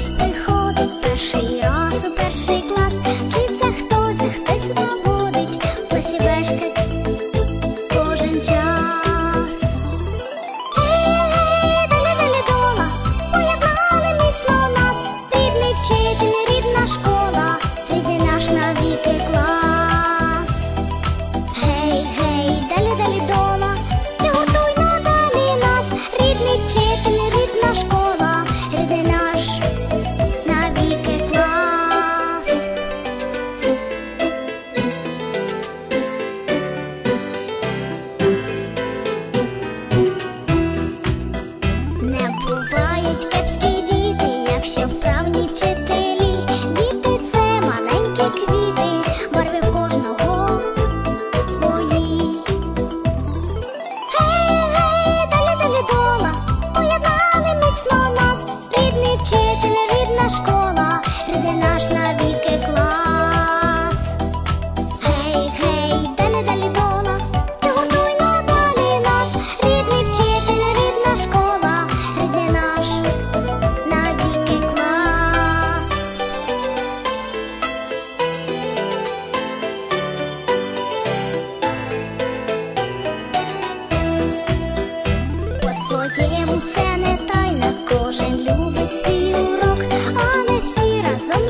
space Моєму це не тайна, кожен любить свій урок, не всі разом.